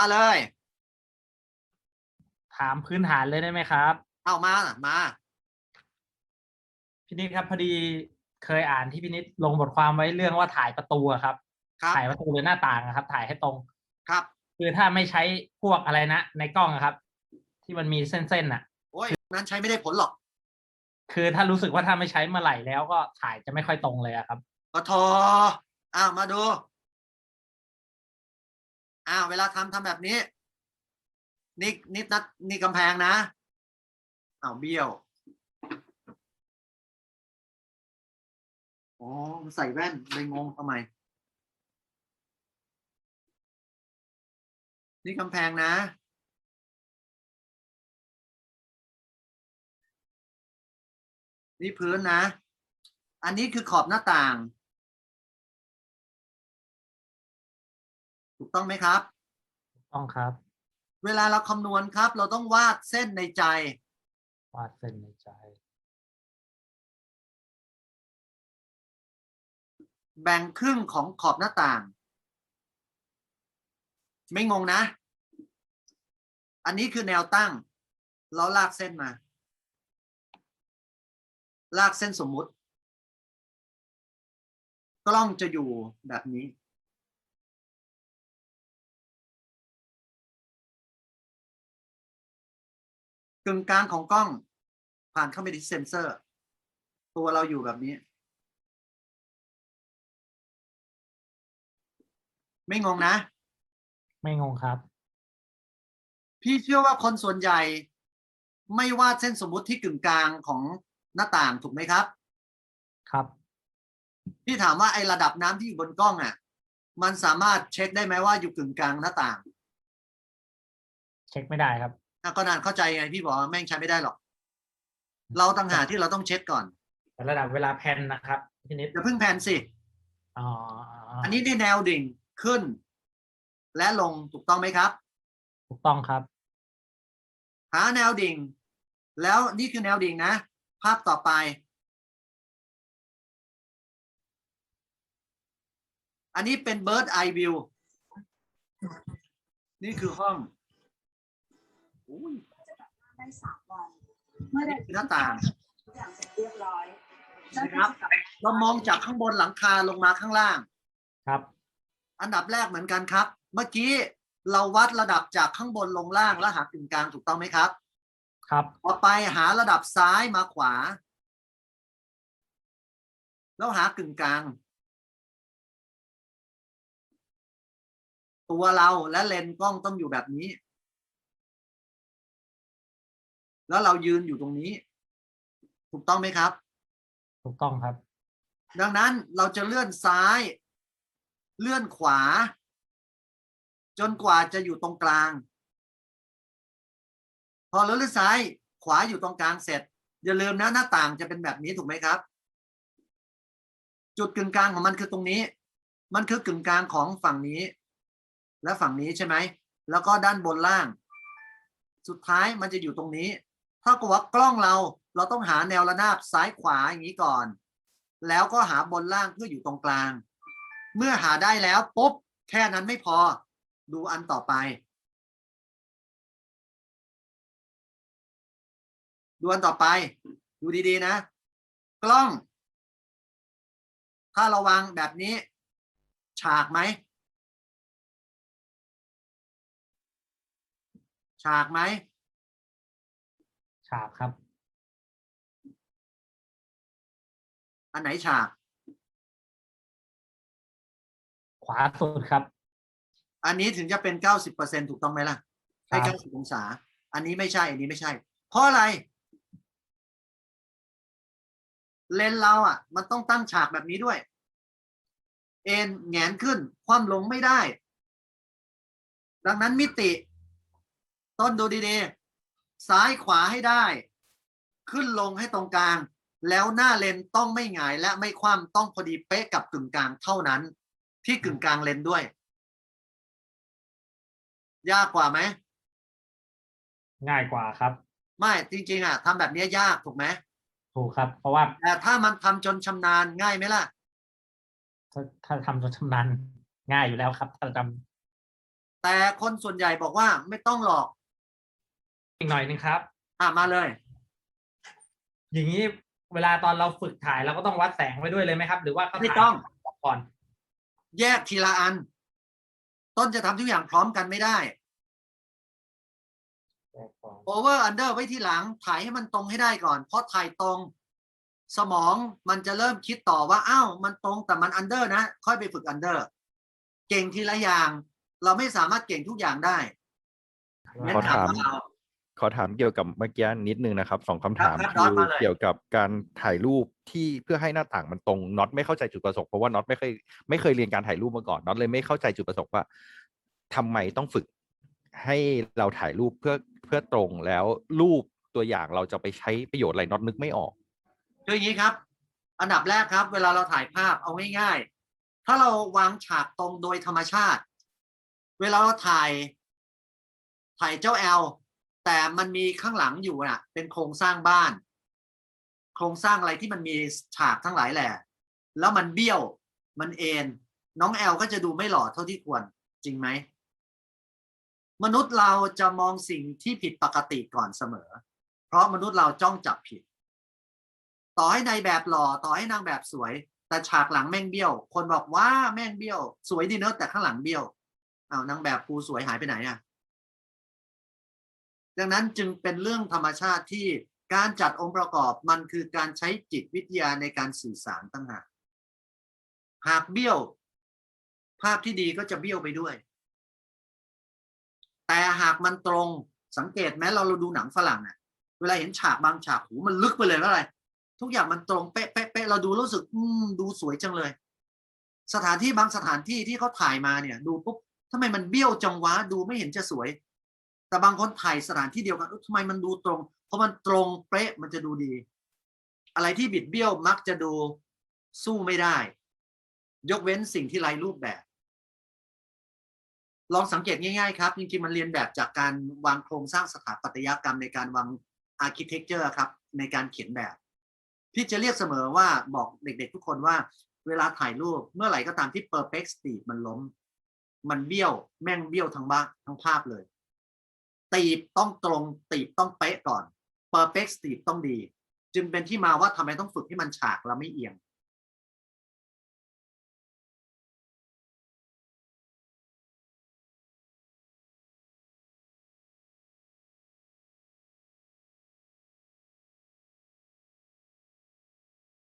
มาเลย ถามพื้นฐานเลยได้ไหมครับ เอามามาพี่นิดครับพอดีเคยอ่านที่พี่นิดลงบทความไว้เรื่องว่าถ่ายประตูอะครับ ครับถ่ายประตูหรือหน้าต่างอะครับ ถ่ายให้ตรง ครับคือถ้าไม่ใช้พวกอะไรนะ ในกล้องอะครับ ที่มันมีเส้นๆน่ะ โอ้ยนั้นใช้ไม่ได้ผลหรอกคือถ้ารู้สึกว่าถ้าไม่ใช้เมื่อไหร่แล้วก็ถ่ายจะไม่ค่อยตรงเลยอะครับปทอ้าวมาดู อ้าวเวลาทำทำแบบนี้ นี่นี่นัดนี่กำแพงนะอ้าวเบี้ยวอ๋อใส่แว่นเลยงงทำไม นี่กำแพงนะนี่พื้นนะ อันนี้คือขอบหน้าต่าง ถูกต้องไหมครับ ต้องครับ เวลาเราคำนวณครับ เราต้องวาดเส้นในใจ วาดเส้นในใจ แบ่งครึ่งของขอบหน้าต่าง ไม่งงนะ อันนี้คือแนวตั้ง เราลากเส้นมา ลากเส้นสมมุติ กล้องจะอยู่แบบนี้ งกลางของกล้อง ผ่านเข้าไปที่เซนเซอร์ ตัวเราอยู่แบบนี้ ไม่งงนะ ไม่งงครับ พี่เชื่อว่าคนส่วนใหญ่ ไม่วาดเส้นสมมุติที่กึ่งกลางของหน้าต่างถูกไหมครับ ครับ พี่ถามว่าไอ้ระดับน้ำที่อยู่บนกล้องอะ มันสามารถเช็คได้ไหมว่าอยู่กึ่งกลางหน้าต่าง เช็คไม่ได้ครับ อะก็นานเข้าใจไงพี่บอกว่าแม่งใช้ไม่ได้หรอก เราต่างหากที่เราต้องเช็คก่อนแต่ระดับเวลาแพนนะครับพี่นิดอย่าเพิ่งแพนสิอ๋ออันนี้ได้แนวดิ่งขึ้น และลงถูกต้องไหมครับ ถูกต้องครับ หาแนวดิ่ง แล้วนี่คือแนวดิ่งนะ ภาพต่อไปอันนี้เป็น bird eye view นี่คือห้อง อุ้ยได้สามวัน เมื่อใดนี่คือหน้าต่างทุกอย่างเสร็จเรียบร้อยนะครับ เรามองจากข้างบนหลังคาลงมาข้างล่าง ครับ อันดับแรกเหมือนกันครับ เมื่อกี้เราวัดระดับจากข้างบนลงล่างแล้วหากึ่งกลางถูกต้องไหมครับ ครับต่อไปหาระดับซ้ายมาขวา แล้วหากึ่งกลาง ตัวเราและเลนส์กล้องต้องอยู่แบบนี้ แล้วเรายืนอยู่ตรงนี้ ถูกต้องไหมครับ ถูกต้องครับ ดังนั้นเราจะเลื่อนซ้าย เลื่อนขวา จนกว่าจะอยู่ตรงกลาง พอเราเลื่อนซ้าย ขวาอยู่ตรงกลางเสร็จ อย่าลืมนะหน้าต่างจะเป็นแบบนี้ถูกไหมครับ จุดกึ่งกลางของมันคือตรงนี้ มันคือกึ่งกลางของฝั่งนี้ และฝั่งนี้ใช่ไหมแล้วก็ด้านบนล่าง สุดท้ายมันจะอยู่ตรงนี้ ถ้ากับว่ากล้องเราเราต้องหาแนวระนาบซ้ายขวาอย่างนี้ก่อน แล้วก็หาบนล่างเพื่ออยู่ตรงกลาง เมื่อหาได้แล้วปุ๊บแค่นั้นไม่พอดูอันต่อไป ดูอันต่อไป ดูดีๆนะ กล้อง ถ้าเราวางแบบนี้ ฉากไหม ฉากไหม ฉากครับ อันไหนฉาก ขวาสุดครับ อันนี้ถึงจะเป็นเก้าสิบเปอร์เซ็นถูกต้องไหมล่ะครัให้บเก้าสิบองศา อันนี้ไม่ใช่ อันนี้ไม่ใช่ เพราะอะไร เลนส์เราอะ มันต้องตั้งฉากแบบนี้ด้วย เอ็นแหงนขึ้น ความลงไม่ได้ ดังนั้นมิติ ต้นดูดีๆ ซ้ายขวาให้ได้ ขึ้นลงให้ตรงกลาง แล้วหน้าเลนส์ต้องไม่หงายและไม่คว่ำต้องพอดีเป๊ะกับกึ่งกลางเท่านั้น ที่กึ่งกลางเลนส์ด้วย ยากกว่าไหมง่ายกว่าครับ ไม่จริงๆอะทำแบบนี้ยากถูกไหมถูกครับ เพราะว่าแต่ถ้ามันทำจนชำนาญง่ายไหมล่ะ ถ้าถ้าทำจนชำนาญง่ายอยู่แล้วครับ ถ้าจแต่คนส่วนใหญ่บอกว่าไม่ต้องหรอก อีกหน่อยหนึงครับ อะมาเลย อย่างนี้เวลาตอนเราฝึกถ่ายเราก็ต้องวัดแสงไว้ด้วยเลยไหมครับ หรือว่าก็ไม่ถ่ายต้อง ก่อน แยกทีละอัน ต้นจะทำทุกอย่างพร้อมกันไม่ได้โอเวอร์อันเดอร์ไว้ทีหลัง ถ่ายให้มันตรงให้ได้ก่อน เพราะถ่ายตรง สมองมันจะเริ่มคิดต่อว่าอ้าวมันตรงแต่มันอันเดอร์นะ ค่อยไปฝึกอันเดอร์เก่งทีละอย่าง เราไม่สามารถเก่งทุกอย่างได้งั้นขอถามว่าเรา ขอถามเกี่ยวกับเมื่อกี้นิดนึงนะครับสองคำถามครับครับคือน็อตมาเลย เกี่ยวกับการถ่ายรูปที่เพื่อให้หน้าต่างมันตรงน็อตไม่เข้าใจจุดประสงค์เพราะว่าน็อตไม่เคยไม่เคยเรียนการถ่ายรูปมาก่อนน็อตเลยไม่เข้าใจจุดประสงค์ว่าทำไมต้องฝึก ให้เราถ่ายรูปเพื่อเพื่อตรงแล้วรูปตัวอย่างเราจะไปใช้ประโยชน์อะไรน็อตนึกไม่ออก คืออย่างนี้ครับ อันดับแรกครับ เวลาเราถ่ายภาพเอาง่ายๆ ถ้าเราวางฉากตรงโดยธรรมชาติ เวลาเราถ่าย ถ่ายเจ้าแอล แต่มันมีข้างหลังอยู่น่ะ เป็นโครงสร้างบ้าน โครงสร้างอะไรที่มันมีฉากทั้งหลายแหละ แล้วมันเบี้ยวมันเอ็นน้องแอลก็จะดูไม่หล่อเท่าที่ควรจริงไหม มนุษย์เราจะมองสิ่งที่ผิดปกติก่อนเสมอ เพราะมนุษย์เราจ้องจับผิด ต่อให้ในแบบหล่อต่อให้นางแบบสวย แต่ฉากหลังแม่งเบี้ยว คนบอกว่าแม่งเบี้ยว สวยดีเนอะแต่ข้างหลังเบี้ยวอ้าวนางแบบกูสวยหายไปไหนอะ ดังนั้นจึงเป็นเรื่องธรรมชาติที่การจัดองค์ประกอบมันคือการใช้จิตวิทยาในการสื่อสารตั้งหากหากเบี้ยว ภาพที่ดีก็จะเบี้ยวไปด้วย แต่หากมันตรงสังเกตไหมเราเราดูหนังฝรั่งเนี่ยเวลาเห็นฉากบางฉากหูมันลึกไปเลยว่าอะไร ทุกอย่างมันตรงเป๊ะเป๊ะเป๊ะเราดูรู้สึก อืมดูสวยจังเลย สถานที่บางสถานที่ที่เขาถ่ายมาเนี่ย ดูปุ๊บทำไมมันเบี้ยวจังวะดูไม่เห็นจะสวย แต่บางคนถ่ายสถานที่เดียวกันทำไมมันดูตรง เพราะมันตรงเป๊ะมันจะดูดี อะไรที่บิดเบี้ยวมักจะดูสู้ไม่ได้ ยกเว้นสิ่งที่ไร้รูปแบบ ลองสังเกตง่ายๆครับจริงๆมันเรียนแบบจากการวางโครงสร้างสถาปัตยกรรมในการวางอาร์เคเต็กเจอร์ครับ ในการเขียนแบบ พี่จะเรียกเสมอว่าบอกเด็กๆทุกคนว่า เวลาถ่ายรูปเมื่อไหร่ก็ตามที่ perspective มันล้ม มันเบี้ยวแม่งเบี้ยวทั้งบ้าทั้งภาพเลย ตีบต้องตรง ตีบต้องเป๊ะก่อน perfect ตีบต้องดี จึงเป็นที่มาว่าทำไมต้องฝึกให้มันฉากแล้วไม่เอียง